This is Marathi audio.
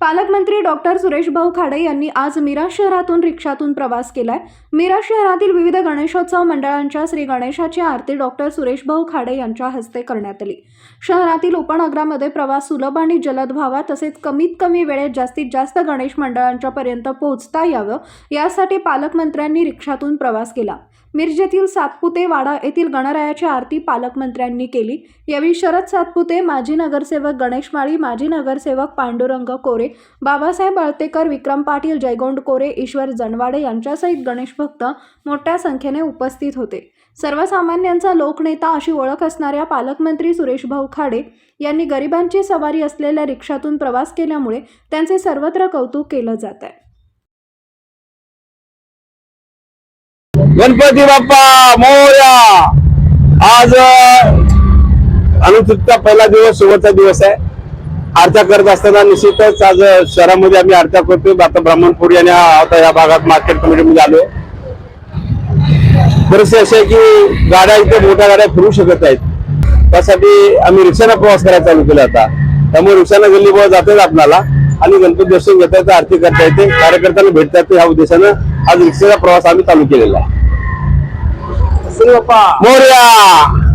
पालकमंत्री डॉक्टर सुरेश भाऊ खाडे यांनी आज मिराज शहरातून रिक्षातून प्रवास केलाय. मिराज शहरातील विविध गणेशोत्सव मंडळांच्या श्री गणेशाची आरती डॉक्टर सुरेश भाऊ खाडे यांच्या हस्ते करण्यात आली. शहरातील उपनगरामध्ये प्रवास सुलभ आणि जलद व्हावा तसेच कमीत कमी वेळेत जास्तीत जास्त गणेश मंडळांच्या पर्यंत पोहोचता यावं यासाठी पालकमंत्र्यांनी रिक्षातून प्रवास केला. मिरजेतील सातपुते वाडा येथील गणरायाची आरती पालकमंत्र्यांनी केली. यावेळी शरद सातपुते माजी नगरसेवक गणेश माळी माजी नगरसेवक पांडुरंग कोरे बाबासाहेब बळतेकर विक्रम पाटील जयगोंड कोरे ईश्वर जनवाडे यांच्यासहित गणेश भक्त मोठ्या संख्येने उपस्थित होते. सर्वसामान्यांचा लोकनेता अशी ओळख असणाऱ्या पालकमंत्री सुरेश भाऊ खाडे यांनी गरिबांची सवारी असलेल्या रिक्षातून प्रवास केल्यामुळे त्यांचे सर्वत्र कौतुक केलं जात आहे. गणपती बाप्पा मोर्या. आज अनुसूचितचा पहिला दिवस शेवटचा दिवस आहे. आरत्या करत असताना निश्चितच आज शहरामध्ये आम्ही आरत्या करतो आता ब्राह्मणपुरी आणि आता या भागात मार्केट कमिटीमध्ये आलो बरेचसे अशी आहे की गाड्या इथे मोठ्या गाड्या फिरू शकत नाहीत. त्यासाठी आम्ही रिक्षाने प्रवास करायला चालू केला आता. त्यामुळे रिक्षाने गल्ली बळ जातात आपल्याला. आणि गणपती दर्शन घेता येतं आरती करता येते. कार्यकर्त्यांना भेटता येते. ह्या उद्देशानं आज रिक्षाचा प्रवास आम्ही चालू केलेला आहे. मोर्या!